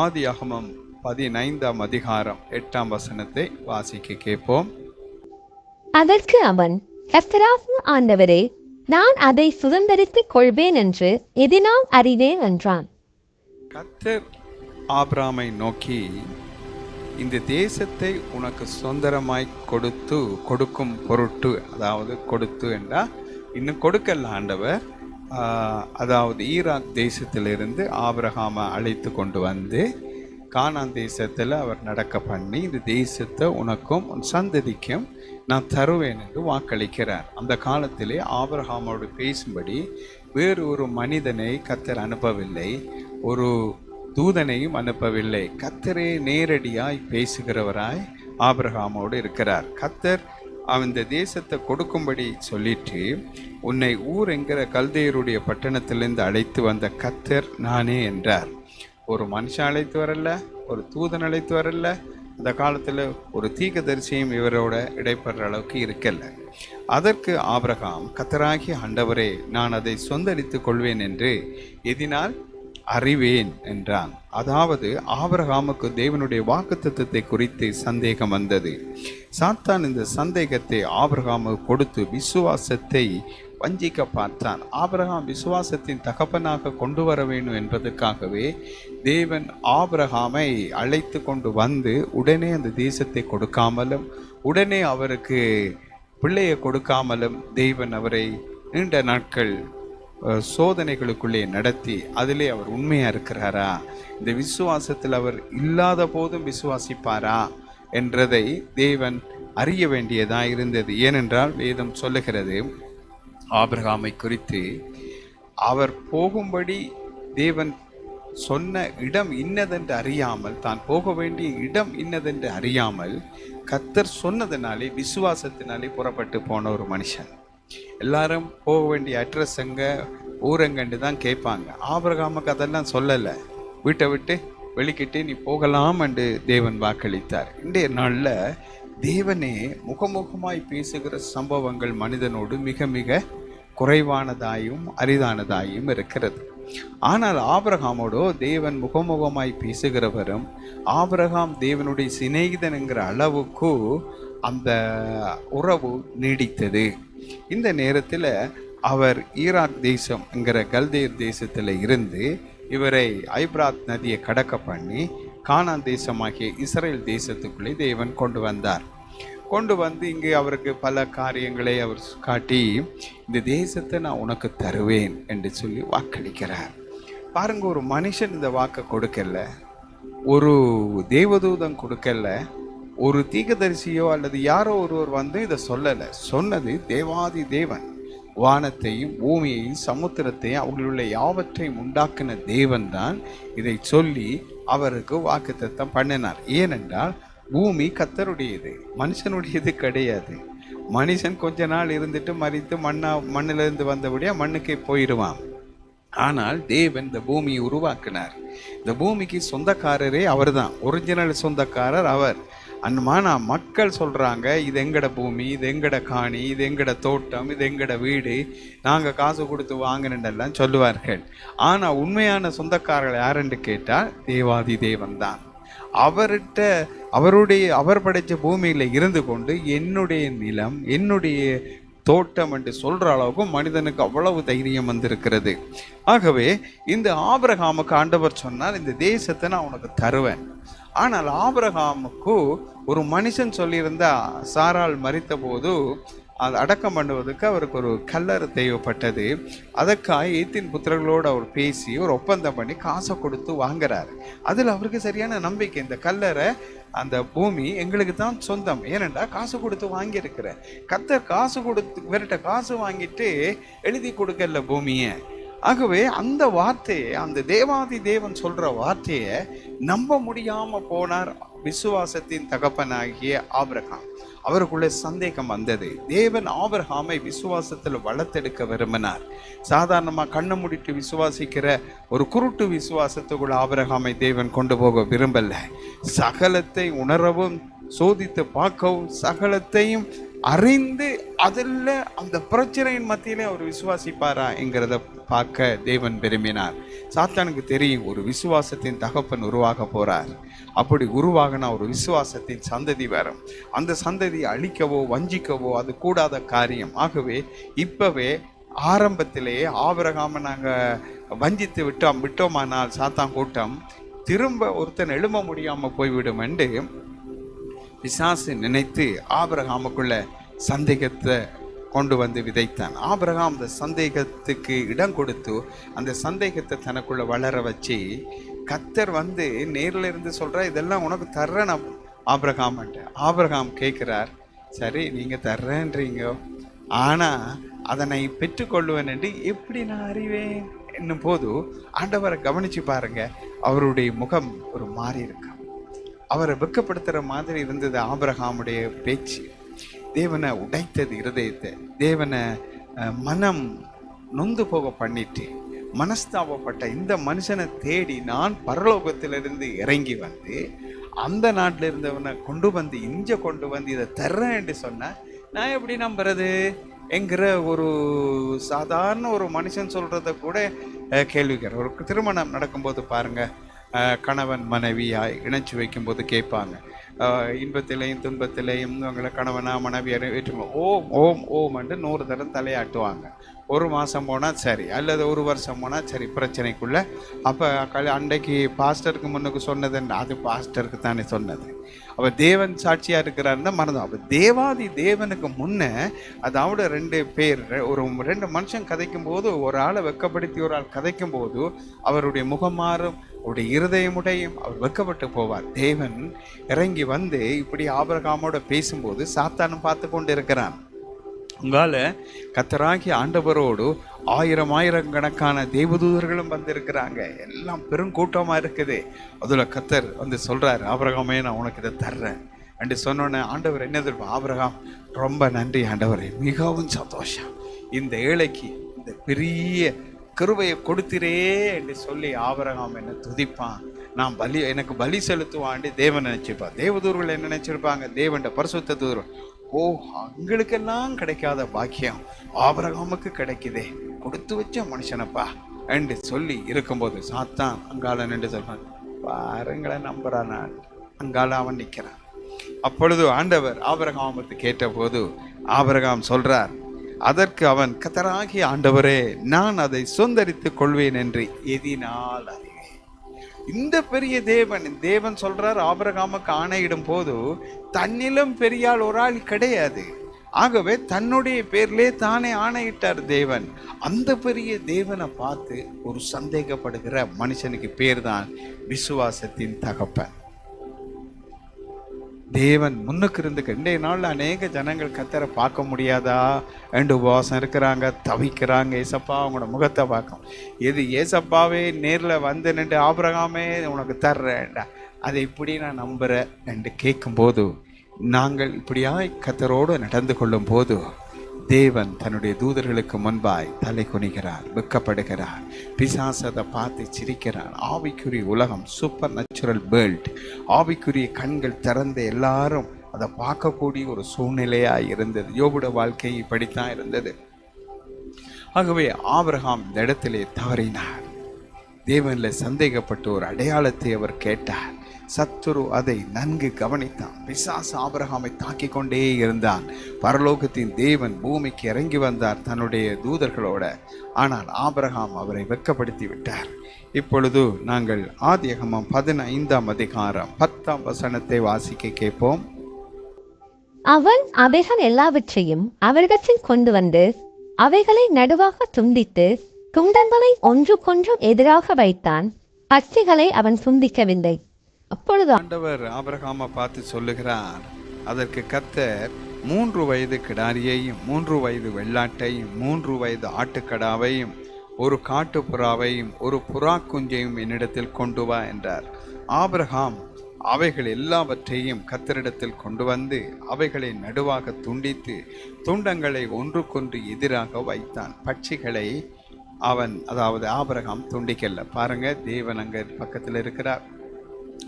ஆதியாகமம் பதினைந்தாம் அதிகாரம் எட்டாம் வசனத்தை வாசிக்க கேட்போம். அதற்கு அவன் கர்த்தராகிய ஆண்டவரே நான் அதை சுதந்தரித்துக் கொள்வேன் என்று எதினால் அறிவேன் என்றான். கத்தர் ஆபிராமை நோக்கி இந்த தேசத்தை உனக்கு சுதந்திரமாய் கொடுத்து கொடுக்கும் பொருட்டு அதாவது கொடுத்து என்றால் இன்னும் கொடுக்கல ஆண்டவர். அதாவது ஈராக் தேசத்திலிருந்து ஆபிரகாமை அழைத்து கொண்டு வந்து கானான் தேசத்தில் அவர் நடக்க பண்ணி இந்த தேசத்தை உனக்கும் உன் சந்ததிக்கும் நான் தருவேன் என்று வாக்களிக்கிறார். அந்த காலத்திலே ஆபிரஹாமோடு பேசும்படி வேறு ஒரு மனிதனை கத்தர் அனுப்பவில்லை ஒரு தூதனையும் அனுப்பவில்லை. கத்தரே நேரடியாய் பேசுகிறவராய் ஆபிரகாமோடு இருக்கிறார். கத்தர் அந்த தேசத்தை கொடுக்கும்படி சொல்லிட்டு உன்னை ஊர் என்கிற கல்தையருடைய பட்டணத்திலிருந்து அழைத்து வந்த கத்தர் நானே என்றார். ஒரு மனுஷன் அழைத்து வரல ஒரு தூதன் அழைத்து வரல. அந்த காலத்தில் ஒரு தீர்க்கதரிசியும் இவரோட இடைப்படுற அளவுக்கு இருக்கல. அதற்கு ஆபிரகாம் கத்தராகி ஆண்டவரே நான் அதை சொந்தரித்துக் கொள்வேன் என்று எதினால் அறிவேன் என்றான். அதாவது ஆபரகாமுக்கு தேவனுடைய வாக்குத்தத்தத்தை குறித்து சந்தேகம் வந்தது. சாத்தான் இந்த சந்தேகத்தை ஆபரகாமுக்கு கொடுத்து விசுவாசத்தை வஞ்சிக்க பார்த்தான். ஆபரகாம் விசுவாசத்தின் தகப்பனாக கொண்டு வர வேண்டும் என்பதற்காகவே தேவன் ஆபரகாமை அழைத்து கொண்டு வந்து உடனே அந்த தேசத்தை கொடுக்காமலும் உடனே அவருக்கு பிள்ளையை கொடுக்காமலும் தேவன் அவரை நீண்ட நாட்கள் சோதனைகளுக்குள்ளே நடத்தி அதிலே அவர் உண்மையாக இருக்கிறாரா? இந்த விசுவாசத்தில் அவர் இல்லாத போதும் விசுவாசிப்பாரா? என்றதை தேவன் அறிய வேண்டியதாக இருந்தது. ஏனென்றால் வேதம் சொல்லுகிறது ஆபிரகாமை குறித்து அவர் போகும்படி தேவன் சொன்ன இடம் இன்னதென்று அறியாமல் தான் போக வேண்டிய இடம் இன்னதென்று அறியாமல் கத்தர் சொன்னதினாலே விசுவாசத்தினாலே புறப்பட்டு போன ஒரு மனுஷன். எல்லாரும் போக வேண்டிய அட்ரஸ் எங்கே? ஊரங்கண்டு தான் கேட்பாங்க. ஆபிரகாமுக்கு அதெல்லாம் சொல்லலை. வீட்டை விட்டு வெளிக்கிட்டு நீ போகலாம் என்று தேவன் வாக்களித்தார். இன்றைய நாளில் தேவனே முகமுகமாய் பேசுகிற சம்பவங்கள் மனிதனோடு மிக மிக குறைவானதாயும் அரிதானதாயும் இருக்கிறது. ஆனால் ஆபிரகாமோடோ தேவன் முகமுகமாய் பேசுகிறவரும் ஆபிரகாம் தேவனுடைய சிநேகிதனுங்கிற அளவுக்கு அந்த உறவு நீடித்தது. இந்த நேரத்தில் அவர் ஈராக் தேசம் என்கிற கல்தேர் தேசத்தில் இருந்து இவரை ஐப்ராத் நதியை கடக்க பண்ணி கானான் தேசமாகிய இஸ்ரேல் தேசத்துக்குள்ளே தேவன் கொண்டு வந்தார். கொண்டு வந்து இங்கே அவருக்கு பல காரியங்களை அவர் காட்டி இந்த தேசத்தை நான் உனக்கு தருவேன் என்று சொல்லி வாக்களிக்கிறார். பாருங்க ஒரு மனுஷன் இந்த வாக்கை கொடுக்கல ஒரு தேவதூதன் கொடுக்கல ஒரு தீகதரிசியோ அல்லது யாரோ ஒருவர் வந்து இதை சொல்லலை. சொன்னது தேவாதி தேவன். வானத்தையும் பூமியையும் சமுத்திரத்தையும் அவர்களுள்ள யாவற்றையும் உண்டாக்கின தேவன் தான் இதை சொல்லி அவருக்கு வாக்குத்தத்தம் பண்ணினார். ஏனென்றால் பூமி கத்தருடையது மனுஷனுடையது கிடையாது. மனுஷன் கொஞ்ச நாள் இருந்துட்டு மறித்து மண்ணா மண்ணிலிருந்து வந்தபடியாக மண்ணுக்கே போயிடுவான் ஆனால் தேவன் இந்த பூமியை உருவாக்கினார். இந்த பூமிக்கு சொந்தக்காரரே அவர்தான். ஒரிஜினல் சொந்தக்காரர் அவர். அன்மானா மக்கள் சொல்கிறாங்க இது எங்கட பூமி இது எங்கட காணி இது எங்கட தோட்டம் இது எங்கட வீடு நாங்கள் காசு கொடுத்து வாங்கினெல்லாம் சொல்லுவார்கள். ஆனால் உண்மையான சொந்தக்காரர்கள் யாருன்னு கேட்டால் தேவாதி தேவன் தான். அவர்கிட்ட அவருடைய அவர் படைத்த பூமியில் இருந்து கொண்டு என்னுடைய நிலம் என்னுடைய தோட்டம் என்று சொல்கிற அளவுக்கு மனிதனுக்கு அவ்வளவு தைரியம் வந்திருக்கிறது. ஆகவே இந்த ஆபரகாமுக்கு ஆண்டவர் சொன்னால் இந்த தேசத்தை நான் உனக்கு தருவேன். ஆனால் ஆபிரகாமுக்கு ஒரு மனுஷன் சொல்லியிருந்தா சாரால் மறித்த போது அது அடக்கம் பண்ணுவதற்கு அவருக்கு ஒரு கல்லறை தேவைப்பட்டது. அதற்காக ஏத்தின் புத்திரர்களோடு அவர் பேசி ஒரு ஒப்பந்தம் பண்ணி காசை கொடுத்து வாங்குறாரு. அதில் அவருக்கு சரியான நம்பிக்கை. இந்த கல்லறை அந்த பூமி எங்களுக்கு தான் சொந்தம். ஏனெண்டா காசு கொடுத்து வாங்கியிருக்கிறேன் கத்தர் காசு கொடுத்து இவர்கிட்ட காசு வாங்கிட்டு எழுதி கொடுக்கல பூமியை. ஆகவே அந்த வார்த்தையை அந்த தேவாதி தேவன் சொல்ற வார்த்தையை நம்ப முடியாம போனார் விசுவாசத்தின் தகப்பனாகிய ஆபிரகாம். அவருக்குள்ளே சந்தேகம் வந்தது. தேவன் ஆபிரகாமை விசுவாசத்தில் வளர்த்தெடுக்க விரும்பினார். சாதாரணமாக கண்ணை முடிட்டு விசுவாசிக்கிற ஒரு குருட்டு விசுவாசத்துக்குள்ள ஆபிரகாமை தேவன் கொண்டு போக விரும்பலை. சகலத்தை உணரவும் சோதித்து பார்க்கவும் சகலத்தையும் அறிந்து அதில் அந்த பிரச்சனையின் மத்தியிலே அவர் விசுவாசிப்பாரா என்கிறத பார்க்க தேவன் விரும்பினார். சாத்தானுக்கு தெரியும் ஒரு விசுவாசத்தின் தகப்பன் உருவாக போறார். அப்படி உருவாகினா ஒரு விசுவாசத்தின் சந்ததி வரும் அந்த சந்ததியை அழிக்கவோ வஞ்சிக்கவோ அது கூடாத காரியம். ஆகவே இப்பவே ஆரம்பத்திலேயே ஆபரகாம நாங்கள் வஞ்சித்து விட்டோம் விட்டோமானால் சாத்தான் கூட்டம் திரும்ப ஒருத்தன் எழும்ப முடியாமல் போய்விடும் என்று பிசாசு நினைத்து ஆபரகாமுக்குள்ள சந்தேகத்தை கொண்டு வந்து விதைத்தான். ஆபிரகாம் அந்த சந்தேகத்துக்கு இடம் கொடுத்து அந்த சந்தேகத்தை தனக்குள்ள வளர வச்சு கத்தர் வந்து நேரில் இருந்து சொல்கிறார் இதெல்லாம் உனக்கு தர்றேன் ஆபிரகாம்ன்ட்டு ஆபிரகாம் கேட்குறார் சரி நீங்கள் தர்றேன்றீங்க. ஆனால் அதனை பெற்றுக்கொள்வேன் என்று எப்படி நான் அறிவேன்? என்னும் போது ஆண்டவரை கவனித்து பாருங்க அவருடைய முகம் ஒரு மாறி இருக்கு? அவரை வெக்கப்படுத்துகிற மாதிரி இருந்தது ஆபரகாமுடைய பேச்சு. தேவனை உடைத்தது இருதயத்தை. தேவனை மனம் நொந்து போக பண்ணிட்டு மனஸ்தாபப்பட்ட இந்த மனுஷனை தேடி நான் பரலோகத்திலிருந்து இறங்கி வந்து அந்த நாட்டில் இருந்தவனை கொண்டு வந்து இஞ்ச கொண்டு வந்து இதை தர்றேன் என்று சொன்னா நான் எப்படி நம்புறது? என்கிற ஒரு சாதாரண ஒரு மனுஷன் சொல்கிறத கூட அஹ், கேள்விக்கிற ஒரு திருமணம் நடக்கும்போது பாருங்கள் கணவன் மனைவியாய் இணைச்சி வைக்கும்போது கேட்பாங்க. இன்பத்திலையும் துன்பத்திலையும் அவங்கள கணவனா மனைவியாக ஓம் ஓம் ஓம் என்று நூறு தரம் தலையாட்டுவாங்க. ஒரு மாதம் போனால் சரி அல்லது ஒரு வருஷம் போனால் சரி பிரச்சனைக்குள்ளே. அப்போ கல் அன்றைக்கு பாஸ்டருக்கு முன்னுக்கு சொன்னது என்ன? அது பாஸ்டருக்கு தானே சொன்னது. அப்போ தேவன் சாட்சியாக இருக்கிறாருன்னு மறந்தோம் அப்போ தேவாதி தேவனுக்கு முன்னே அதாவது ரெண்டு பேர் ஒரு ரெண்டு மனுஷன் கதைக்கும் போது ஒரு ஆளை வெக்கப்படுத்தி ஒரு ஆள் கதைக்கும் போது அவருடைய முகம் மாறும் அவருடைய இருதயமுடையும் அவர் வெக்கப்பட்டு போவார். தேவன் இறங்கி வந்து இப்படி ஆபரகாமோட பேசும்போது சாத்தானும் பார்த்து கொண்டு இருக்கிறான் உங்களால் கத்தராகி ஆண்டவரோடு ஆயிரம் கணக்கான தேவதூதர்களும் வந்திருக்கிறாங்க. எல்லாம் பெருங்கூட்டமாக இருக்குது. அதில் கத்தர் வந்து சொல்கிறார் ஆபரகமே நான் உனக்கு இதை தர்றேன். என்று சொன்னோன்னே ஆண்டவர் என்ன தெரியுமா? ஆபரகம் ரொம்ப நன்றி ஆண்டவரே மிகவும் சந்தோஷம். இந்த ஏழைக்கு இந்த பெரிய கிருபையை கொடுத்திரே என்று சொல்லி ஆபரகம் என்ன துதிப்பான். நான் பலி எனக்கு பலி செலுத்துவான்ட்டு தேவன் நினச்சிருப்பான் தேவதூர்கள் என்ன நினச்சிருப்பாங்க? தேவன்ட பரிசுத்த தூரம் ஓ எங்களுக்கெல்லாம் கிடைக்காத பாக்கியம் ஆபரகாமுக்கு கிடைக்குதே. கொடுத்து வச்ச மனுஷனப்பா. என்று சொல்லி இருக்கும்போது சாத்தான் அங்கால நின்று சொல்றான் பாருங்களை நம்புறான் நான். அங்கால அவன் நிற்கிறான். அப்பொழுது ஆண்டவர் ஆபரகாமத்தை கேட்டபோது ஆபரகாம் சொல்றார் அதற்கு அவன் கத்தராகி ஆண்டவரே நான் அதை சுந்தரித்துக் கொள்வேன் என்று எதினால் அறிவேன் இந்த பெரிய தேவன் தேவன் சொல்றார் ஆபரகாமுக்கு ஆணையிடும் போது தன்னிலும் பெரியாள் ஒரு ஆள் கிடையாது. ஆகவே தன்னுடைய பேர்லே தானே ஆணையிட்டார் தேவன். அந்த பெரிய தேவனை பார்த்து ஒரு சந்தேகப்படுகிற மனுஷனுக்கு பேர் தான் விசுவாசத்தின் தகப்பன். தேவன் முன்னுக்கு இருந்து இன்றைய நாளில் அநேக ஜனங்கள் கத்தரை பார்க்க முடியாதா? ரெண்டு உபவாசம் இருக்கிறாங்க தவிக்கிறாங்க. ஏசப்பா அவங்களோட முகத்தை பார்க்கும். எது ஏசப்பாவே நேரில் வந்து நின்று ஆபரகாமே உனக்கு தர்றேன்டா. அதை இப்படி நான் நம்புகிறேன் என்று கேட்கும்போது நாங்கள் இப்படியாய் கத்தரோடு நடந்து கொள்ளும் போது தேவன் தன்னுடைய தூதர்களுக்கு முன்பாய் தலை குனிகிறார் வெக்கப்படுகிறார். பிசாசதை பார்த்து சிரிக்கிறார். ஆவிக்குரிய உலகம் சூப்பர் நேச்சுரல் வேர்ல்ட் ஆவிக்குரிய கண்கள் திறந்த எல்லாரும் அதை பார்க்கக்கூடிய ஒரு சூழ்நிலையாக இருந்தது. யோபுட வாழ்க்கை இப்படித்தான் இருந்தது. ஆகவே ஆபிரகாம் இந்த இடத்திலே தவறினார். தேவனில் சந்தேகப்பட்டு ஒரு அடையாளத்தை அவர் கேட்டார். சத்துரு அதை நன்கு கவனித்தான். பிசாசு ஆபரகாமை தாக்கிக் கொண்டே இருந்தான். பரலோகத்தின் தேவன் பூமிக்கு இறங்கி வந்தார் தன்னுடைய தூதர்களோட. ஆனால் ஆபரகாம் அவரை வெட்கப்படுத்தி விட்டார். இப்பொழுது நாங்கள் ஆதியகமம் பதினைந்தாம் அதிகாரம் பத்தாம் வசனத்தை வாசிக்க கேட்போம். அவன் அவைகள் எல்லாவற்றையும் அவர்களில் கொண்டு வந்து அவைகளை நடுவாக துண்டித்து துண்டங்களை ஒன்றுக்கொன்றும் எதிராக வைத்தான். பட்சிகளை அவன் துண்டிக்கவில்லை. அப்பொழுது ஆண்டவர் ஆபிரகாமை பார்த்து சொல்லுகிறார் அதற்கு கத்தர் மூன்று வயது கிடாரியையும் மூன்று வயது வெள்ளாட்டையும் மூன்று வயது ஆட்டுக்கடாவையும் ஒரு காட்டு புறாவையும் ஒரு புறா குஞ்சையும் என்னிடத்தில் கொண்டு வா என்றார். ஆபிரகாம் அவைகள் எல்லாவற்றையும் கத்தரிடத்தில் கொண்டு வந்து அவைகளை நடுவாக துண்டித்து துண்டங்களை ஒன்றுக்கொன்று எதிராக வைத்தான். பட்சிகளை அவன் அதாவது ஆபிரகாம் துண்டிக்கல. பாருங்க தேவன் அங்கே பக்கத்தில் இருக்கிறார்.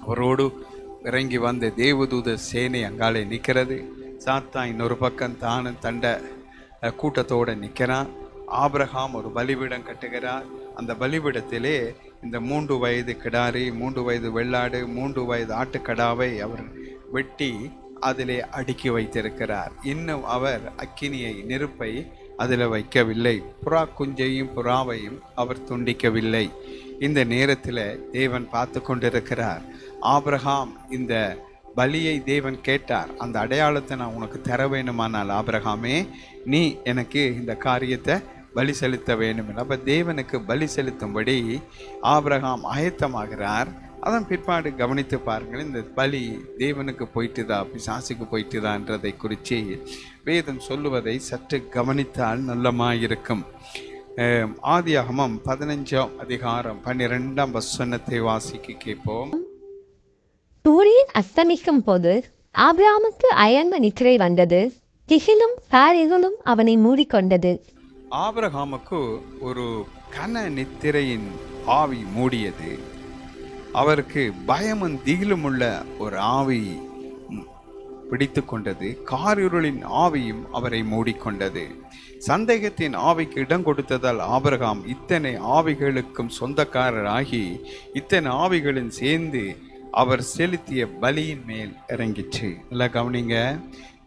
அவரோடு இறங்கி வந்த தேவதூத சேனை அங்காலே நிற்கிறது. சாத்தா இன்னொரு பக்கம் தானும் தண்ட கூட்டத்தோடு நிற்கிறான். ஆபிரகாம் ஒரு பலிபீடம் கட்டுகிறார். அந்த பலிபீடத்திலே இந்த மூன்று வயது கிடாரி மூன்று வயது வெள்ளாடு மூன்று வயது ஆட்டுக்கடாவை அவர் வெட்டி அதிலே அடுக்கி வைத்திருக்கிறார். இன்னும் அவர் அக்கினியை நெருப்பை அதில் வைக்கவில்லை. புறா குஞ்சையும் புறாவையும் அவர் துண்டிக்கவில்லை. இந்த நேரத்தில் தேவன் பார்த்து கொண்டிருக்கிறார். ஆபிரகாம் இந்த பலியை தேவன் கேட்டார். அந்த அடையாளத்தை நான் உனக்கு தர வேணுமானால் ஆபிரகாமே நீ எனக்கு இந்த காரியத்தை பலி செலுத்த வேண்டும் அப்போ தேவனுக்கு பலி செலுத்தும்படி ஆபிரகாம் ஆயத்தமாகிறார். அதன் பிற்பாடு கவனித்து பாருங்கள் இந்த பலி தேவனுக்கு போயிட்டுதா பிசாசுக்கு போயிட்டுதான்றதை குறித்து வேதம் சொல்லுவதை சற்று கவனித்தால் நல்லமாக இருக்கும் ஆதியாகமம் பதினஞ்சாம் அதிகாரம் பன்னிரெண்டாம் வசனத்தை வாசிக்க கேட்போம் சூரியன் அஸ்தமிக்கும் போது ஆபிராமுக்கு அயர்ந்த நித்திரை வந்தது திகிலும் பாரிகளும் அவனை மூடிக்கொண்டது ஆபிரகாமுக்கு ஒரு கன நித்திரையின் ஆவி மூடியது அவருக்கு பயமும் திகிலும் உள்ள ஒரு ஆவி பிடித்து கொண்டது காரிருளின் ஆவியும் அவரை மூடிக்கொண்டது சந்தேகத்தின் ஆவிக்கு இடம் கொடுத்ததால் ஆபரகாம் இத்தனை ஆவிகளுக்கும் சொந்தக்காரராகி இத்தனை ஆவிகளும் சேர்ந்து அவர் செலுத்திய பலியின் மேல் இறங்கிச்சு நல்லா கவனிங்க.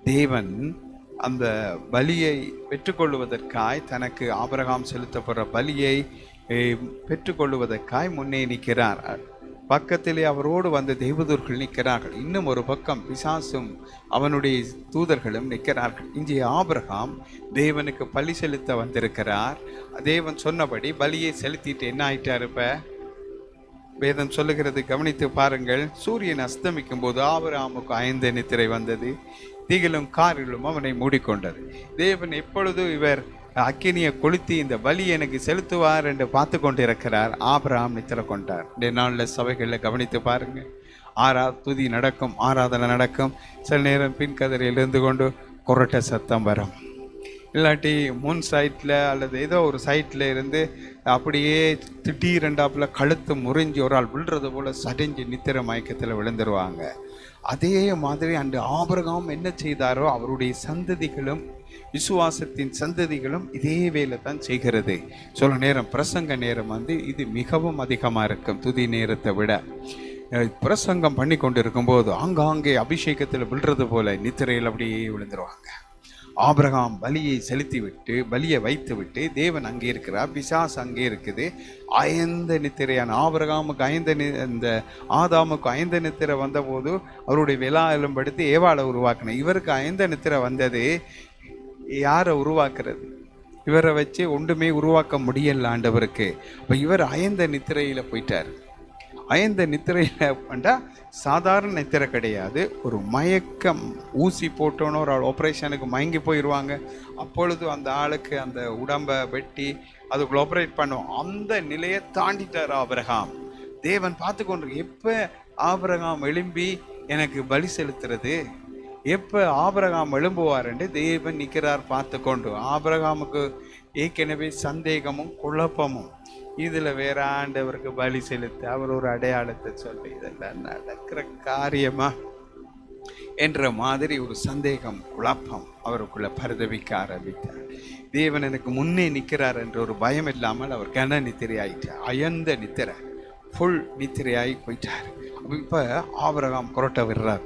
தேவன் அந்த பலியை பெற்றுக்கொள்வதற்காய் தனக்கு ஆபரகாம் செலுத்தப்படுற பலியை பெற்றுக்கொள்வதற்காய் முன்னே நிற்கிறார். பக்கத்திலே அவரோடு வந்த தெய்வதூர்கள் நிற்கிறார்கள். இன்னும் ஒரு பக்கம் பிசாசும் அவனுடைய தூதர்களும் நிற்கிறார்கள். இங்கே ஆபிரகாம் தேவனுக்கு பலி செலுத்த வந்திருக்கிறார். தேவன் சொன்னபடி பலியை செலுத்திட்டு என்ன ஆயிட்டார் இப்போ? வேதம் சொல்லுகிறது கவனித்து பாருங்கள். சூரியன் அஸ்தமிக்கும் போது ஆபிரகாமுக்கு ஐந்து நித்திரை வந்தது. திகிலும் காரிலும் அவனை மூடிக்கொண்டது. தேவன் எப்பொழுது இவர் அக்கினியை கொளுத்தி இந்த பலி எனக்கு செலுத்துவார் என்று பார்த்து கொண்டிருக்கிறார். ஆபராம் நித்திர கொண்டார். இந்த நாளில் சபைகளில் கவனித்து பாருங்க. ஆரா துதி நடக்கும் ஆராதனை நடக்கும். சில நேரம் பின்கதிரையில் இருந்து கொண்டு குரட்ட சத்தம் வரும். இல்லாட்டி முன் சைட்டில் அல்லது ஏதோ ஒரு சைட்டில் இருந்து அப்படியே திடீரெண்டாப்பில் கழுத்து முறிஞ்சு ஒரு ஆள் விழுறது போல் சரிஞ்சு நித்திர மயக்கத்தில் விழுந்துருவாங்க. அதே மாதிரி அந்த ஆபரகம் என்ன செய்தாரோ அவருடைய சந்ததிகளும் விசுவாசத்தின் சந்ததிகளும் இதே வேலை தான் செய்கிறது. சொல்ல நேரம் பிரசங்க நேரம் வந்து இது மிகவும் அதிகமாக இருக்கும் துதி நேரத்தை விட. பிரசங்கம் பண்ணி கொண்டு இருக்கும்போது ஆங்காங்கே அபிஷேகத்தில் விழுறது போல நித்திரையில் அப்படியே விழுந்துருவாங்க. ஆபிரகாம் பலியை செலுத்தி விட்டு பலியை வைத்து விட்டு தேவன் அங்கே இருக்கிறார் பிசாஸ் அங்கே இருக்குது. அயந்த நித்திரையான ஆபிரகாமுக்கு ஐந்த நி இந்த ஆதாமுக்கு அயந்த நித்திரை வந்தபோது அவருடைய விழா எலும்படுத்தி ஏவாளை உருவாக்கின. இவருக்கு அயந்த நித்திரை வந்தது யாரை உருவாக்குறது? இவரை வச்சு ஒன்றுமே உருவாக்க முடியல ஆண்டவருக்கு. இப்போ இவர் அயந்த நித்திரையில் போயிட்டார். அயந்த நித்திரையில் பண்ணா சாதாரண நித்திரை கிடையாது. ஒரு மயக்கம் ஊசி போட்டோன்னு ஒரு ஆள் ஆப்ரேஷனுக்கு மயங்கி போயிடுவாங்க அப்பொழுது அந்த ஆளுக்கு அந்த உடம்பை வெட்டி அதுக்குள்ள ஆப்ரேட் பண்ணும் அந்த நிலையை தாண்டிட்டார் ஆபிரகாம். தேவன் பார்த்து கொண்டு எப்போ ஆபிரகாம் எழும்பி எனக்கு பலி செலுத்துறது? எப்போ ஆபரகாம் எழும்புவார் என்று தேவன் நிற்கிறார் பார்த்து கொண்டு. ஆபிரகாமுக்கு ஏற்கனவே சந்தேகமும் குழப்பமும். இதில் வேற ஆண்டவருக்கு பலி செலுத்த அவர் ஒரு அடையாளத்தை சொல்லி இதெல்லாம் நடக்கிற காரியமா? என்ற மாதிரி ஒரு சந்தேகம் குழப்பம் அவருக்குள்ள பரிதவிக்க ஆரம்பித்தார். தேவன் எனக்கு முன்னே நிற்கிறார் என்ற ஒரு பயம் இல்லாமல் அவர் கன நித்திரை ஆயிட்டார் அயந்த நித்திரை. ஃபுல் நித்திரையாகி போயிட்டார். இப்போ ஆபரகாம் குரட்டை விடுறார்.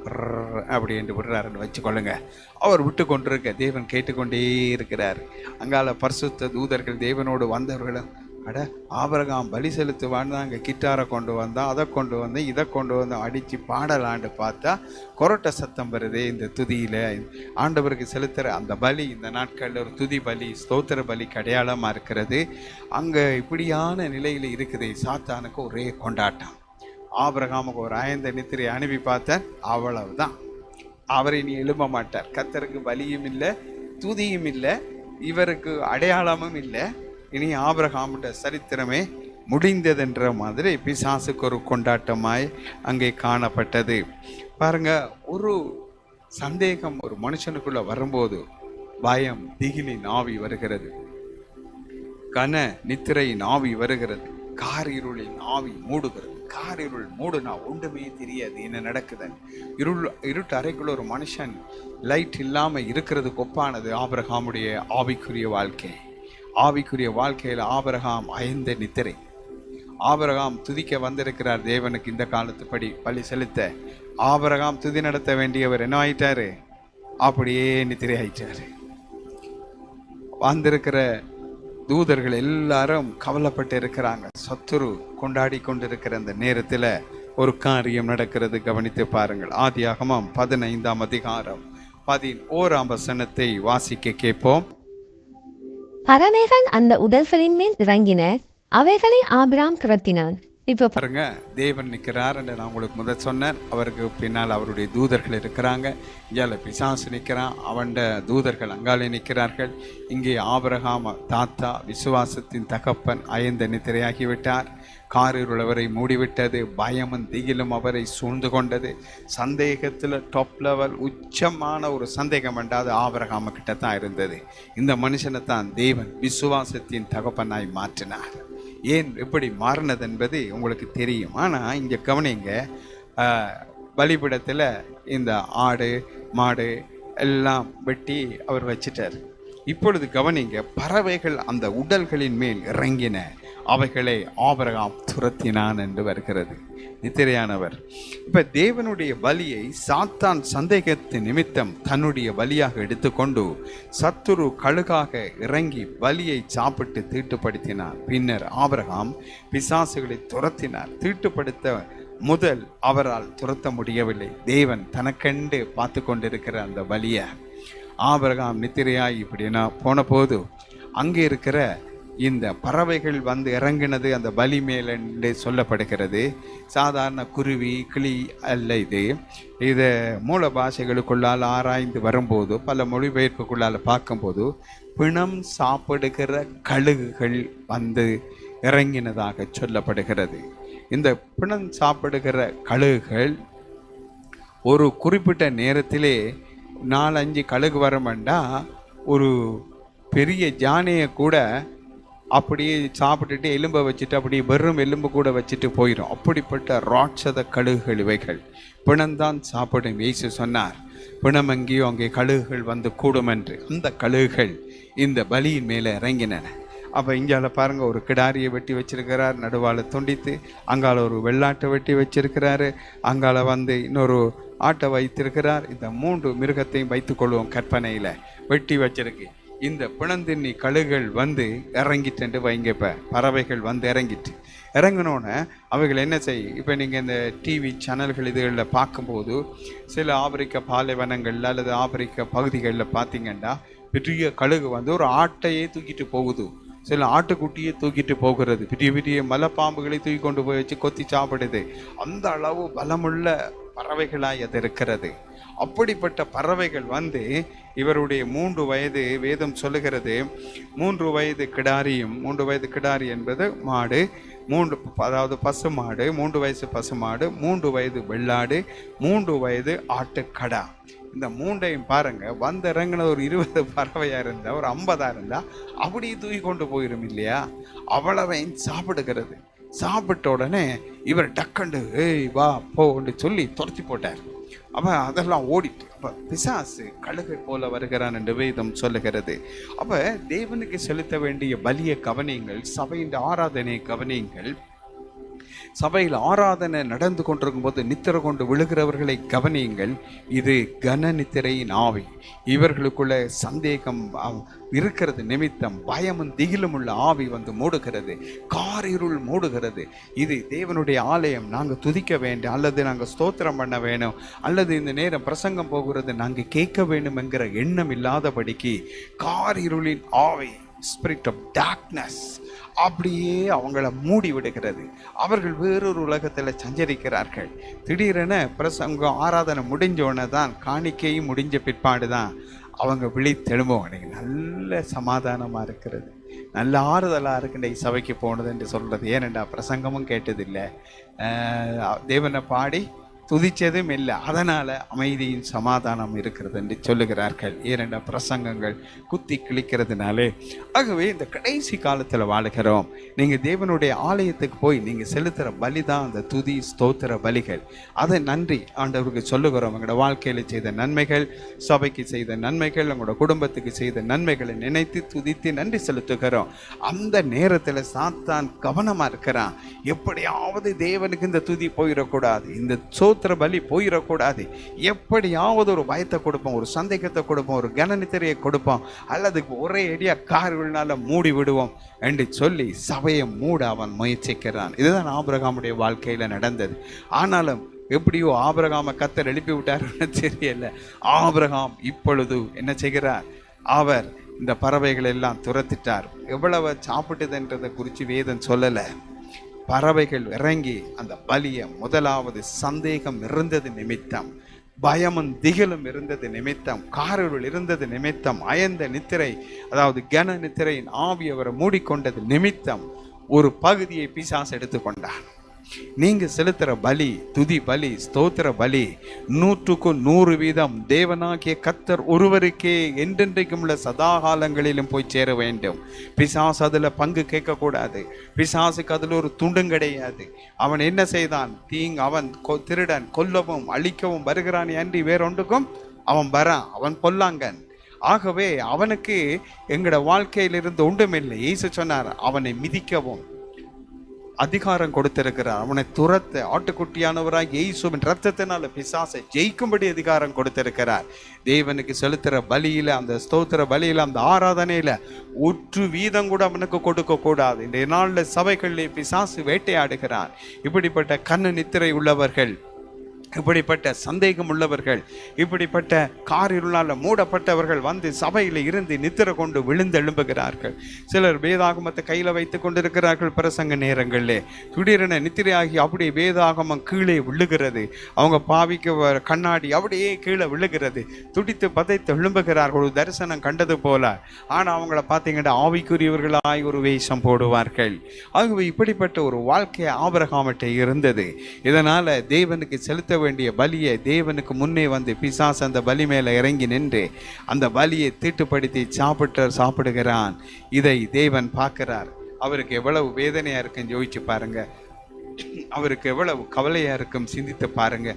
அப்படின்ட்டு விடுறாருன்னு வச்சுக்கொள்ளுங்க அவர் விட்டு கொண்டிருக்க தேவன் கேட்டுக்கொண்டே இருக்கிறார். அங்கால பரிசுத்த தூதர்கள் தேவனோடு வந்தவர்களும் அட ஆபரகாம் பலி செலுத்துவான்னு அங்கே கிட்டாரை கொண்டு வந்தான் அதை கொண்டு வந்தேன் இதை கொண்டு வந்து அடித்து பாடலான்னு பார்த்தா கொரட்டை சத்தம் வருதே இந்த துதியில். ஆண்டவருக்கு செலுத்துகிற அந்த பலி இந்த நாட்களில் ஒரு துதி பலி ஸ்தோத்திர பலிக்கு அடையாளமாக இருக்கிறது. அங்கே இப்படியான நிலையில் இருக்குது சாத்தானுக்கு ஒரே கொண்டாட்டம். ஆபரகாமுக்கு ஒரு ஆயந்த நித்திரை அனுப்பி பார்த்தேன் அவ்வளவுதான். அவரை நீ எழும்ப மாட்டார். கத்தருக்கு பலியும் இல்லை துதியும் இல்லை இவருக்கு அடையாளமும் இல்லை. இனி ஆபிரகாமுடைய சரித்திரமே முடிந்ததென்ற மாதிரி பிசாசுக்கு ஒரு கொண்டாட்டமாய் அங்கே காணப்பட்டது. பாருங்க ஒரு சந்தேகம் ஒரு மனுஷனுக்குள்ள வரும்போது பயம் திகிலின் ஆவி வருகிறது. கன நித்திரையின் ஆவி வருகிறது. காரிருளின் ஆவி மூடுகிறது. காரிருள் மூடுனா ஒன்றுமே தெரியாது என்ன நடக்குது. இருள் இருட்டு அறைக்குள்ள ஒரு மனுஷன் லைட் இல்லாமல் இருக்கிறது ஒப்பானது ஆபிரகாமுடைய ஆவிக்குரிய வாழ்க்கை. ஆவிக்குரிய வாழ்க்கையில் ஆபரகாம் அயந்த நித்திரை. ஆபரகாம் துதிக்க வந்திருக்கிறார் தேவனுக்கு இந்த காலத்துப்படி பள்ளி செலுத்த. ஆபரகாம் துதி நடத்த வேண்டியவர் என்ன ஆயிட்டாரு? அப்படியே நித்திரை ஆயிட்டாரு. வந்திருக்கிற தூதர்கள் எல்லாரும் கவலைப்பட்டு இருக்கிறாங்க. சத்துரு கொண்டாடி கொண்டிருக்கிற அந்த நேரத்தில் ஒரு காரியம் நடக்கிறது. கவனித்து பாருங்கள். ஆதியாகமம் பதினைந்தாம் அதிகாரம் பதினோராம் வசனத்தை வாசிக்க கேட்போம். பறவைகள் அந்த உடல்களின் மேல் இறங்கின அவைகளை ஆபிராம் துரத்தினான். இப்போ பாருங்க தேவன் நிற்கிறார் என்று நான் உங்களுக்கு முதல் சொன்னேன். அவருக்கு பின்னால் அவருடைய தூதர்கள் இருக்கிறாங்க. இங்கே பிசாசு நிற்கிறான். அவன்ட தூதர்கள் அங்காலே நிற்கிறார்கள். இங்கே ஆபரகாம தாத்தா விசுவாசத்தின் தகப்பன் அயந்த நித்திரையாகிவிட்டார். காரில் அவரை மூடிவிட்டது. பயமும் திகிலும் அவரை சூழ்ந்து கொண்டது. சந்தேகத்தில் டாப் லெவல் உச்சமான ஒரு சந்தேகம் வேண்டாது ஆபரகாம கிட்ட தான் இருந்தது. இந்த மனுஷனை தான் தேவன் விசுவாசத்தின் தகப்பனாய் மாற்றினார். ஏன் எப்படி மாறினது என்பது உங்களுக்கு தெரியும். ஆனால் இங்கே கவனிங்க. பலிபிடத்தில் இந்த ஆடு மாடு எல்லாம் வெட்டி அவர் வச்சிட்டார். இப்பொழுது கவனிங்க பறவைகள் அந்த உடல்களின் மேல் இறங்கின. அவைகளை ஆபரகாம் துரத்தினான் என்று வருகிறது. நித்திரையானவர். இப்ப தேவனுடைய பலியை சாத்தான் சந்தேகத்து நிமித்தம் தன்னுடைய பலியாக எடுத்துக்கொண்டு சத்துரு கழுகாக இறங்கி பலியை சாப்பிட்டு தீட்டுப்படுத்தினார். பின்னர் ஆபரகாம் பிசாசுகளை துரத்தினார். தீட்டுப்படுத்த முதல் அவரால் துரத்த முடியவில்லை. தேவன் தனக்கண்டு பார்த்து கொண்டிருக்கிற அந்த பலியை ஆபரகாம் நித்திரையாய் இப்படின்னா போன போது அங்கே இருக்கிற இந்த பறவைகள் வந்து இறங்கினது அந்த பலி மேலே என்று சொல்லப்படுகிறது. சாதாரண குருவி கிளி அல்ல இது. இதை மூல பாஷைகளுக்குள்ளால் ஆராய்ந்து வரும்போது பல மொழிபெயர்ப்புக்குள்ளால் பார்க்கும்போது பிணம் சாப்பிடுகிற கழுகுகள் வந்து இறங்கினதாக சொல்லப்படுகிறது. இந்த பிணம் சாப்பிடுகிற கழுகுகள் ஒரு குறிப்பிட்ட நேரத்திலே நாலஞ்சு கழுகு வரமெண்டா ஒரு பெரிய ஜானையை கூட அப்படியே சாப்பிட்டுட்டு எலும்பை வச்சுட்டு அப்படியே வெறும் எலும்பு கூட வச்சுட்டு போயிடும் அப்படிப்பட்ட ராட்சத கழுகுகள் இவைகள். பிணம்தான் சாப்பிடும். இயேசு சொன்னார் பிணம் எங்கேயோ அங்கே கழுகுகள் வந்து கூடும் என்று. அந்த கழுகுகள் இந்த பலியின் மேலே இறங்கினன. அப்போ இங்கால பாருங்கள் ஒரு கிடாரியை வெட்டி வச்சிருக்கிறார். நடுவால் துண்டித்து அங்கால ஒரு வெள்ளாட்டை வெட்டி வச்சிருக்கிறாரு. அங்கால வந்து இன்னொரு ஆட்டை வைத்திருக்கிறார். இந்த மூன்று மிருகத்தையும் வைத்துக்கொள்வோம் கற்பனையில். வெட்டி வச்சிருக்கு. இந்த பிணந்தின்னி கழுகுகள் வந்து இறங்கிட்டு வைங்க இப்போ. பறவைகள் வந்து இறங்கிட்டு இறங்கினோன்னே அவைகள் என்ன செய்யும் இப்போ நீங்கள் இந்த டிவி சேனல்கள் இதுகளில் பார்க்கும்போது சில ஆப்பிரிக்க பாலைவனங்களில் அல்லது ஆப்பிரிக்க பகுதிகளில் பார்த்தீங்கன்னா பெரிய கழுகு வந்து ஒரு ஆட்டையே தூக்கிட்டு போகுது. சில ஆட்டுக்குட்டியை தூக்கிட்டு போகிறது. பெரிய பெரிய மலைப்பாம்புகளை தூக்கி கொண்டு போய் வச்சு கொத்தி சாப்பிடுது. அந்த அளவு பலமுள்ள பறவைகளாக அது இருக்கிறது. அப்படிப்பட்ட பறவைகள் வந்து இவருடைய மூன்று வயது வேதம் சொல்லுகிறது. மூன்று வயது கிடாரியும் மூன்று வயது கிடாரி என்பது மாடு மூன்று அதாவது பசு மாடு மூன்று வயசு பசு மாடு மூன்று வயது வெள்ளாடு மூன்று வயது ஆட்டுக்கடா. இந்த மூண்டையும் பாருங்க வந்து இறங்கின ஒரு இருபது பறவையா இருந்தா ஒரு ஐம்பதா இருந்தா அப்படியே தூக்கி கொண்டு போயிடும் இல்லையா? அவ்வளவையும் சாப்பிடுகிறது. சாப்பிட்ட உடனே இவர் டக்கண்டு ஏய் வா போன்னு சொல்லி துரத்தி போட்டார். அப்ப அதெல்லாம் ஓடிட்டு அப்போ பிசாசு கழுகை போல வருகிறான் என்று வேதம் சொல்லுகிறது. அப்போ தேவனுக்கு செலுத்த வேண்டிய பலிய கவனியுங்கள் சபையின் ஆராதனை கவனியுங்கள் சபையில் ஆராதனை நடந்து கொண்டிருக்கும் போது நித்திர கொண்டு விழுகிறவர்களை கவனியுங்கள். இது கன நித்திரையின் ஆவி. இவர்களுக்குள்ள சந்தேகம் இருக்கிறது நிமித்தம் பயமும் திகிலும் உள்ள ஆவி வந்து மூடுகிறது. காரிருள் மூடுகிறது. இது தேவனுடைய ஆலயம். நாங்கள் துதிக்க வேண்டும். அல்லது நாங்கள் ஸ்தோத்திரம் பண்ண வேணும். அல்லது இந்த நேரம் பிரசங்கம் போகிறது. நாங்கள் கேட்க வேண்டும் என்கிற எண்ணம் இல்லாதபடிக்கு காரிருளின் ஆவி ஸ்பிரிட் ஆஃப் டார்க்னஸ் அப்படியே அவங்கள மூடி விடுகிறது. அவர்கள் வேறொரு உலகத்தில் சஞ்சரிக்கிறார்கள். திடீரென பிரசங்கம் ஆராதனை முடிஞ்சோடனே தான் காணிக்கையும் முடிஞ்ச பிற்பாடு தான் அவங்க விழி எனக்கு நல்ல சமாதானமாக இருக்கிறது. நல்ல ஆறுதலாக இருக்கு சபைக்கு போனது என்று சொல்கிறது ஏனெண்டா பிரசங்கமும் கேட்டதில்லை. தேவனை பாடி துதிச்சதும் இல்லை. அதனால் அமைதியின் சமாதானம் இருக்கிறது என்று சொல்லுகிறார்கள். ஏனென்ற பிரசங்கங்கள் குத்தி கிழிக்கிறதுனாலே. ஆகவே இந்த கடைசி காலத்தில் வாழுகிறோம். நீங்கள் தேவனுடைய ஆலயத்துக்கு போய் நீங்கள் செலுத்துகிற பலி தான் அந்த துதி ஸ்தோத்திர பலிகள். அதை நன்றி ஆண்டவருக்கு சொல்லுகிறோம். எங்களோட வாழ்க்கையில் செய்த நன்மைகள் சபைக்கு செய்த நன்மைகள் உங்களோட குடும்பத்துக்கு செய்த நன்மைகளை நினைத்து துதித்து நன்றி செலுத்துகிறோம். அந்த நேரத்தில் சாத்தான் கவனமாக இருக்கிறான். எப்படியாவது தேவனுக்கு இந்த துதி போயிடக்கூடாது. இந்த ஸ்தோத்திர பலி போயிடக்கூடாது எப்படியாவது ஒரு பயத்தை கொடுப்போம் ஒரு சந்தேகத்தை கொடுப்போம் ஒரு கனநித்திரையை கொடுப்போம் அல்லது ஒரே அடியா கார்கள்னால மூடி விடுவோம் என்று சொல்லி சபையை மூட அவன் முயற்சிக்கிறான். இதுதான் ஆபிரகாமுடைய வாழ்க்கையில் நடந்தது. ஆனாலும் எப்படியோ ஆபிரகாம கத்தர் எழுப்பி விட்டாருன்னு தெரியல. ஆபிரகாம் இப்பொழுது என்ன செய்கிறார்? அவர் இந்த பறவைகள் எல்லாம் துரத்திட்டார். எவ்வளவு சாப்பிட்டதுன்றதை குறித்து வேதம் சொல்லலை. பறவைகள் இறங்கி அந்த பலியை முதலாவது சந்தேகம் இருந்தது நிமித்தம். பயமும் திகிலும் இருந்தது நிமித்தம். காரருள் இருந்தது நிமித்தம். அயந்த நித்திரை அதாவது கன நித்திரையின் ஆவி அவரை மூடிக்கொண்டது நிமித்தம். ஒரு பகுதியை பிசாஸ் எடுத்துக்கொண்டார் நீங்க செலுத்துற பலி துதி பலி ஸ்தோத்திர பலி நூற்றுக்கு நூறு வீதம் தேவனாகிய கத்தர் ஒருவருக்கே என்றென்றைக்கும் உள்ள சதா காலங்களிலும் போய் சேர வேண்டும். பிசாசு அதுல பங்கு கேட்கக்கூடாது. பிசாசுக்கு அதுல ஒரு துண்டும் கிடையாது. அவன் என்ன செய்தான்? தீங் அவன் கொ- திருடன் கொல்லவும் அழிக்கவும் வருகிறான் அன்றி வேறொன்றுக்கும் அவன் வரான். அவன் பொல்லாங்கன். ஆகவே அவனுக்கு எங்களோட வாழ்க்கையிலிருந்து ஒன்றுமில்லை. இயேசு சொன்னார் அவனை மிதிக்கவும். அதிகாரம் கொடுத்திருக்கிறார் அவனை துரத்த ஆட்டுக்குட்டியானவராக இயேசுவின் ரத்தத்தினால பிசாசை ஜெயிக்கும்படி அதிகாரம் கொடுத்திருக்கிறார். தேவனுக்கு செலுத்துற பலியில அந்த ஸ்தோத்திர பலியில அந்த ஆராதனையில ஒற்று வீதம் கூட அவனுக்கு கொடுக்க கூடாது இந்த நாளில் சபைகளில் பிசாசு வேட்டையாடுகிறான் இப்படிப்பட்ட கண்ணு நித்திரை உள்ளவர்கள் இப்படிப்பட்ட சந்தேகம் உள்ளவர்கள் இப்படிப்பட்ட காரிருளால் மூடப்பட்டவர்கள் வந்து சபையில் இருந்து நித்திர கொண்டு விழுந்து எழும்புகிறார்கள் சிலர் வேதாகமத்தை கையில் வைத்து கொண்டிருக்கிறார்கள் பிரசங்க நேரங்களிலே. திடீரென நித்திரையாகி அப்படியே வேதாகமம் கீழே விழுகிறது. அவங்க பாவிக்க கண்ணாடி அப்படியே கீழே விழுகிறது. துடித்து பதைத்து எழும்புகிறார்கள். ஒரு தரிசனம் கண்டது போல. ஆனால் அவங்கள பார்த்தீங்கன்னா ஆவிக்குரியவர்களாய் ஒரு வேஷம் போடுவார்கள். ஆகவே இப்படிப்பட்ட ஒரு வாழ்க்கை ஆபரகாமட்டை இருந்தது. இதனால் தேவனுக்கு செலுத்த வேண்டிய பலியை தேவனுக்கு முன்னே வந்து பிசாஸ் அந்த பலி மேலே இறங்கி நின்று அந்த பலியை தீட்டுப்படுத்தி சாப்பிட்டு சாப்பிடுகிறான். இதை தேவன் பார்க்கிறார். அவருக்கு எவ்வளவு வேதனையாக இருக்குன்னு யோசிச்சு பாருங்க. அவருக்கு எவ்வளவு கவலையாக இருக்கும் சிந்தித்து பாருங்க.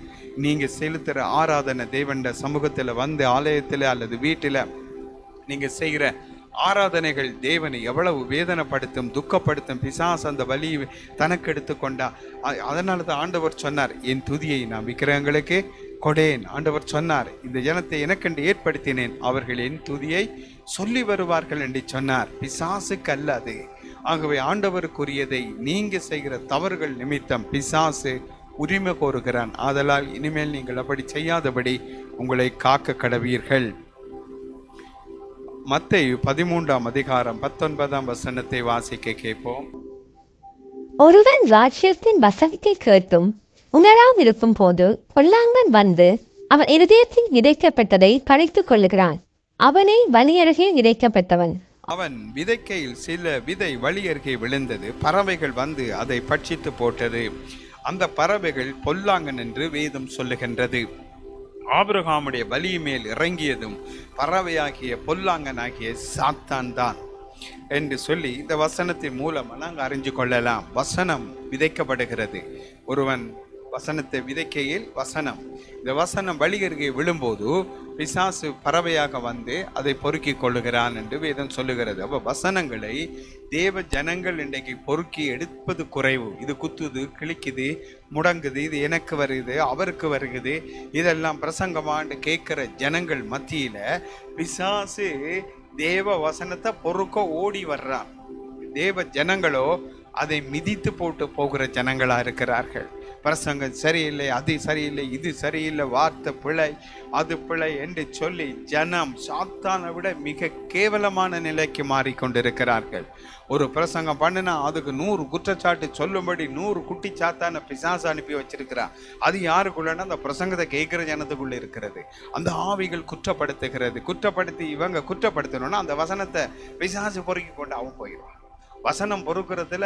நீங்கள் செலுத்துகிற ஆராதனை தேவண்ட சமூகத்தில் வந்து ஆலயத்தில் அல்லது வீட்டில் நீங்கள் செய்கிற ஆராதனைகள் தேவனை எவ்வளவு வேதனைப்படுத்தும் துக்கப்படுத்தும் பிசாசு அந்த வலியை தனக்கு எடுத்துக்கொண்டா? அ- அதனால தான் ஆண்டவர் சொன்னார் என் துதியை நான் விக்கிரகங்களுக்கு கொடேன். ஆண்டவர் சொன்னார் இந்த ஜனத்தை எனக்கென்று ஏற்படுத்தினேன் அவர்கள் என் துதியை சொல்லி வருவார்கள் என்று சொன்னார். பிசாசுக்கு அல்ல அது. ஆகவே ஆண்டவருக்குரியதை நீங்க செய்கிற தவறுகள் நிமித்தம் பிசாசு உரிமை கோருகிறான். ஆதலால் இனிமேல் நீங்கள் அப்படி செய்யாதபடி உங்களை காக்க கடவீர்கள். மத்தேயு பதிமூன்றாம் அதிகாரம் பத்தொன்பதாம் வசனத்தை வாசிக்க கேட்போம். ஒருவன் ராஜ்யத்தின் வசனத்தை கேட்டும். உணராம் இருக்கும் போது பொல்லாங்கன் வந்து அவன் இருதயத்தில் விதைக்கப்பட்டதை பறித்துக் கொள்ளுகிறான். அவனே வலியருகே விதைக்கப்பட்டவன். அவன் விதைக்கையில் சில விதை வழி அருகே விழுந்தது. பறவைகள் வந்து அதை பட்சித்து போட்டது. அந்த பறவைகள் பொல்லாங்கன் என்று வேதம் சொல்லுகின்றது. ஆபிரகாமுடைய பலி மேல் இறங்கியதும் பறவையாகிய பொல்லாங்கனாகிய சாத்தான் தான் என்று சொல்லி இந்த வசனத்தின் மூலம் நாங்கள் அறிஞ்சு கொள்ளலாம். வசனம் விதைக்கப்படுகிறது. ஒருவன் வசனத்தை விதைக்கையில் வசனம். இந்த வசனம் வழிகருகே விழும்போது பிசாசு பறவையாக வந்து அதை பொறுக்கி கொள்ளுகிறான் என்று வேதம் சொல்லுகிறது. அப்போ வசனங்களை தேவ ஜனங்கள் இன்றைக்கு பொறுக்கி எடுப்பது குறைவு. இது குத்துது கிழிக்குது முடங்குது இது எனக்கு வருது அவருக்கு வருகுது இதெல்லாம் பிரசங்கமாண்டு கேட்குற ஜனங்கள் மத்தியில் பிசாசு தேவ வசனத்தை பொறுக்க ஓடி வர்றான். தேவ ஜனங்களோ அதை மிதித்து போட்டு போகிற ஜனங்களாக இருக்கிறார்கள். பிரசங்கம் சரியில்லை அது சரியில்லை இது சரியில்லை வார்த்தை பிழை அது பிழை என்று சொல்லி ஜனம் சாத்தானை விட மிக கேவலமான நிலைக்கு மாறிக்கொண்டிருக்கிறார்கள். ஒரு பிரசங்கம் பண்ணினா அதுக்கு நூறு குற்றச்சாட்டு சொல்லும்படி நூறு குட்டி சாத்தான பிசாசு அனுப்பி வச்சிருக்கிறான். அது யாருக்குள்ளன்னா அந்த பிரசங்கத்தை கேட்கிற ஜனத்துக்குள்ள இருக்கிறது. அந்த ஆவிகள் குற்றப்படுத்துகிறது. குற்றப்படுத்தி இவங்க குற்றப்படுத்தணும்னா அந்த வசனத்தை பிசாசு பொறுக்கி கொண்டு அவன் போயிடுவான். வசனம் பொறுக்கிறதுல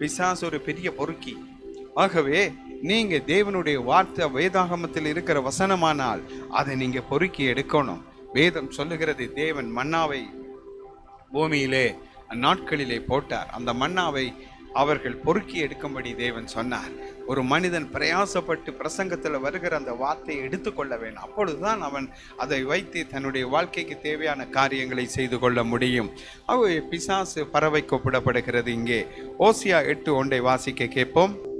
பிசாசு ஒரு பெரிய பொறுக்கி. ஆகவே நீங்க தேவனுடைய வார்த்தை வேதாகமத்தில் இருக்கிற வசனமானால் அதை நீங்க பொறுக்கி எடுக்கணும். வேதம் சொல்லுகிறது தேவன் மன்னாவை பூமியிலே அந்நாட்களிலே போட்டார். அந்த மன்னாவை அவர்கள் பொறுக்கி எடுக்கும்படி தேவன் சொன்னார். ஒரு மனிதன் பிரயாசப்பட்டு பிரசங்கத்தில் வருகிற அந்த வார்த்தையை எடுத்துக்கொள்ள வேண்டும் அப்பொழுதுதான் அவன் அதை வைத்து தன்னுடைய வாழ்க்கைக்கு தேவையான காரியங்களை செய்து கொள்ள முடியும். அவை பிசாசு பறவை கூப்பிடப்படுகிறது இங்கே ஓசியா எட்டு ஒன்றை வாசிக்க கேட்போம்.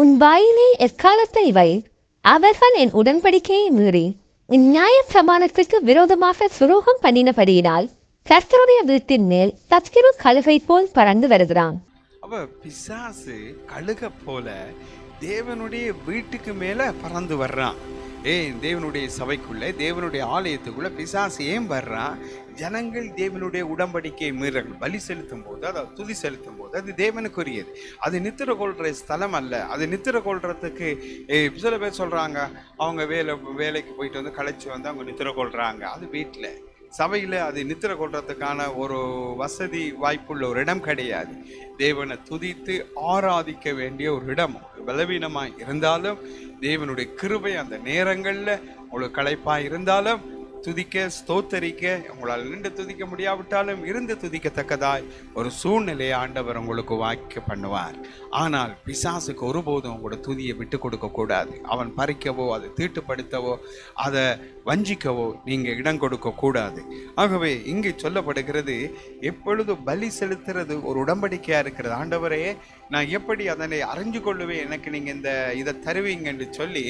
உன் வாயிலே எக்காலத்தை வை. அவர்கள் என் உடன்படிக்கையை மீறி. என் நியாய சமானத்திற்கு விரோதமாக சுரோகம் பண்ணினபடியினால் கர்த்தருடைய வீட்டின் மேல் தத்கிரு கழுகை போல் பறந்து வருகிறான். அவ பிசாசு கழுக போல தேவனுடைய வீட்டுக்கு மேல பறந்து வர்றான். ஏய் தேவனுடைய சபைக்குள்ள தேவனுடைய ஆலயத்துக்குள்ள பிசாசு ஏன் வர்றான்? ஜனங்கள் தேவனுடைய உடம்படிக்கை மீறல் பலி செலுத்தும் போது அதாவது துதி செலுத்தும் போது அது தேவனுக்குரியது. அது நித்திர கொள்ற ஸ்தலம் அல்ல. அது நித்திர கொள்றதுக்கு ஏய், சில பேர் சொல்றாங்க அவங்க வேலை வேலைக்கு போயிட்டு வந்து களைச்சி வந்து அவங்க நித்திர கொள்றாங்க. அது வீட்டில் சபையில் அது நித்திர கொள்றதுக்கான ஒரு வசதி வாய்ப்புள்ள ஒரு இடம் கிடையாது. தேவனை துதித்து ஆராதிக்க வேண்டிய ஒரு இடம். பலவீனமாக இருந்தாலும் தேவனுடைய கிருபை அந்த நேரங்களில் உங்களுக்கு களைப்பாக இருந்தாலும் துதிக்க ஸ்தோத்தரிக்க உங்களால் நின்று துதிக்க முடியாவிட்டாலும் இருந்து துதிக்கத்தக்கதாய் ஒரு சூழ்நிலையை ஆண்டவர் உங்களுக்கு வாய்க்க பண்ணுவார். ஆனால் பிசாசுக்கு ஒருபோதும் உங்களோட துதியை விட்டு கொடுக்க கூடாது. அவன் பறிக்கவோ அதை தீட்டுப்படுத்தவோ அதை வஞ்சிக்கவோ நீங்க இடம் கொடுக்க கூடாது. ஆகவே இங்கே சொல்லப்படுகிறது எப்பொழுது பலி செலுத்துறது ஒரு உடம்படிக்கையா இருக்கிறது. ஆண்டவரே நான் எப்படி அதனை அறிஞ்சு கொள்ளுவேன் எனக்கு நீங்கள் இந்த இதை தருவீங்கன்னு சொல்லி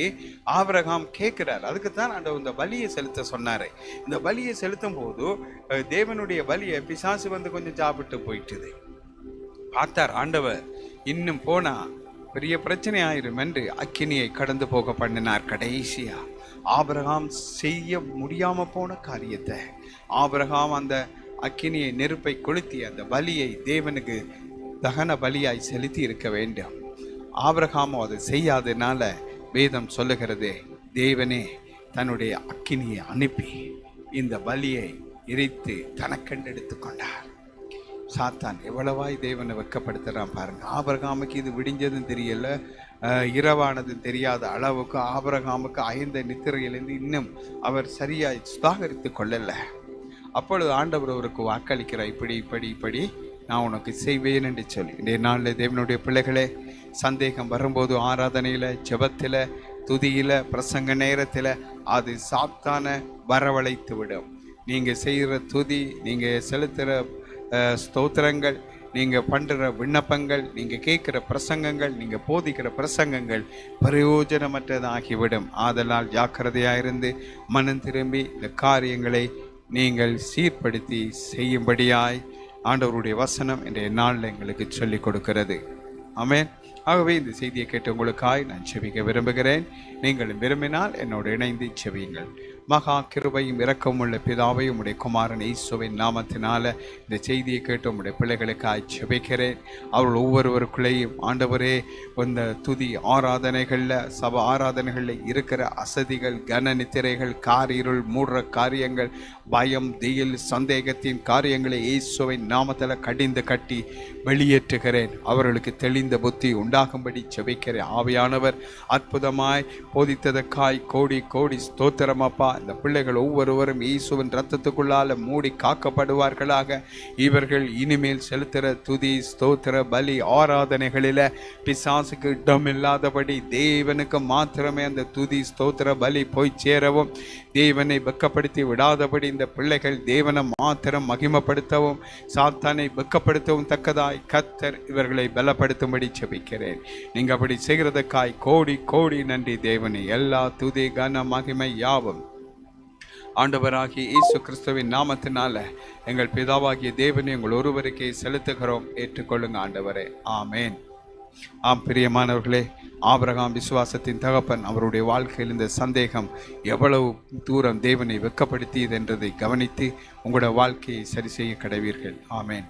ஆபிரகாம் கேட்குறார். அதுக்கு தான் அந்த இந்த பலியை செலுத்த சொன்னார். இந்த பலியை செலுத்தும் போது தேவனுடைய பலியை பிசாசு வந்து கொஞ்சம் சாப்பிட்டு போயிட்டுது. பார்த்தார் ஆண்டவர் இன்னும் போனா பெரிய பிரச்சனை ஆயிரும் என்று அக்கினியை கடந்து போக பண்ணினார் கடைசியா. ஆபிரகாம் செய்ய முடியாம போன காரியத்தை. ஆபிரகாம் அந்த அக்கினியை நெருப்பை கொளுத்தி அந்த பலியை தேவனுக்கு தகன பலியாய் செலுத்தி இருக்க வேண்டும். ஆபிரகாமோ அதை செய்யாதனால வேதம் சொல்லுகிறது தேவனே தன்னுடைய அக்கினியை அனுப்பி இந்த பலியை எரித்து தனக்கென்று எடுத்துக்கொண்டார் சாத்தான் எவ்வளவாய் தேவனை வெக்கப்படுத்துகிறான் பாருங்க. ஆபரகாமுக்கு இது விடிஞ்சதும் தெரியல. அஹ், இரவானதும் தெரியாத அளவுக்கு ஆபரகாமுக்கு ஐந்த நித்திரையிலிருந்து இன்னும் அவர் சரியாய் சுதாகரித்து கொள்ளலை. அப்பொழுது ஆண்டவர் அவருக்கு வாக்களிக்கிறார். இப்படி இப்படி இப்படி நான் உனக்கு செய்வேன் என்று சொல்லி. இன்றைய நாளில் தேவனுடைய பிள்ளைகளே சந்தேகம் வரும்போது ஆராதனையில் ஜபத்தில் துதியில் பிரசங்க நேரத்தில் அது சாத்தான வரவழைத்து விடும். நீங்கள் செய்கிற துதி நீங்கள் செலுத்துகிற ஸ்தோத்திரங்கள் நீங்கள் பண்ணுற விண்ணப்பங்கள் நீங்கள் கேட்குற பிரசங்கங்கள் நீங்கள் போதிக்கிற பிரசங்கங்கள் பிரயோஜனமற்றதாகிவிடும். ஆதலால் ஜாக்கிரதையாக இருந்து மனம் திரும்பி இந்த காரியங்களை நீங்கள் சீர்படுத்தி செய்யும்படியாய் ஆண்டவருடைய வசனம் இன்றைய நாளில் எங்களுக்கு சொல்லிக் கொடுக்கிறது. ஆமென். ஆகவே இந்த செய்தியை கேட்டு உங்களுக்காய் நான் செபிக்க விரும்புகிறேன். நீங்களும் விரும்பினால் என்னோடு இணைந்து செவியுங்கள் மகா கிருபையும் இரக்கமுள்ள உள்ள பிதாவையும் உடைய குமாரன் ஈசுவின் நாமத்தினால இந்த செய்தியை கேட்டு உடைய பிள்ளைகளுக்காய் செபிக்கிறேன் அவர்கள் ஒவ்வொருவருக்குள்ளேயும் ஆண்டவரே இந்த துதி ஆராதனைகளில் சப ஆராதனைகளில் இருக்கிற அசதிகள் கன நித்திரைகள் காரிருள் மூடுற காரியங்கள் பயம் தியில் சந்தேகத்தின் காரியங்களை இயேசுவின் நாமத்தில் கடிந்து கட்டி வெளியேற்றுகிறேன். அவர்களுக்கு தெளிந்த புத்தி உண்டாகும்படி செபிக்கிறேன் ஆவியானவர் அற்புதமாய் போதித்ததற்காய் கோடி கோடி ஸ்தோத்திரம் அப்பா. இந்த பிள்ளைகள் ஒவ்வொருவரும் இயேசுவின் ரத்தத்துக்குள்ளால மூடி காக்கப்படுவார்களாக. இவர்கள் இனிமேல் செலுத்துகிற துதி ஸ்தோத்திர பலி ஆராதனைகளில பிசாசுக்கு இடமில்லாதபடி தேவனுக்கு மாத்திரமே அந்த துதி ஸ்தோத்திர பலி போய் சேரவும் தேவனை வெக்கப்படுத்தி விடாதபடி இந்த பிள்ளைகள் தேவனை மாத்திரம் மகிமப்படுத்தவும் சாத்தானை வெக்கப்படுத்தவும் தக்கதாய் கத்தர் இவர்களை பலப்படுத்தும்படி செபிக்கிறேன் நீங்க அப்படி செய்கிறதுக்காய் கோடி கோடி நன்றி தேவனே. எல்லா துதி கன மகிமை யாவும். ஆண்டவராகிய இயேசு கிறிஸ்துவின் நாமத்தினால எங்கள் பிதாவாகிய தேவனை உங்கள் ஒருவருக்கே செலுத்துகிறோம். ஏற்றுக்கொள்ளுங்க ஆண்டவரே. ஆமேன். ஆம் பிரியமானவர்களே ஆபிரகாம் விசுவாசத்தின் தகப்பன் அவருடைய வாழ்க்கையில் இந்த சந்தேகம் எவ்வளவு தூரம் தேவனை வெக்கப்படுத்தியது என்றதை கவனித்து உங்களோட வாழ்க்கையை சரி செய்ய கடவீர்கள். ஆமேன்.